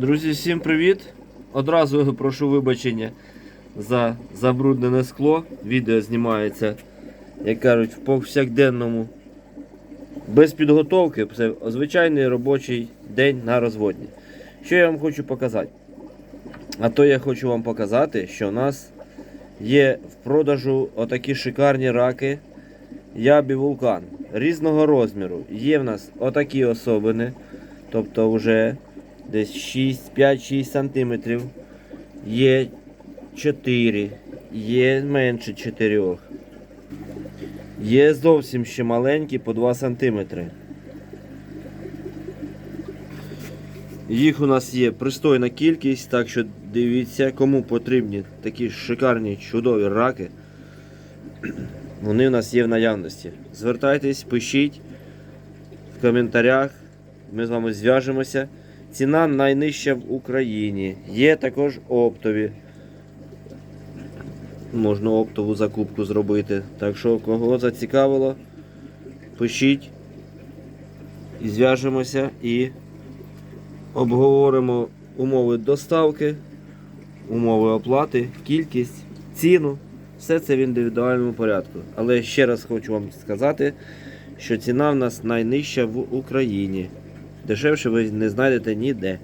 Друзі, всім привіт! Одразу прошу вибачення за забруднене скло. Відео знімається, як кажуть, в повсякденному. Без підготовки. Це звичайний робочий день на розводні. Що я вам хочу показати? А то я хочу вам показати, що у нас є в продажу отакі шикарні раки Ябі Вулкан різного розміру. Є в нас отакі особини, тобто вже десь 6, 5-6 сантиметрів. Є 4, є менше 4. Є зовсім ще маленькі по 2 сантиметри. Їх у нас є пристойна кількість, так що дивіться, кому потрібні такі шикарні чудові раки. Вони у нас є в наявності. Звертайтесь, пишіть в коментарях. Ми з вами зв'яжемося. Ціна найнижча в Україні. Є також оптові. Можна оптову закупку зробити. Так що, кого зацікавило, пишіть зв'яжемося і обговоримо умови доставки, умови оплати, кількість, ціну. Все це в індивідуальному порядку. Але ще раз хочу вам сказати, що ціна в нас найнижча в Україні. Дешевше ви не знайдете ніде.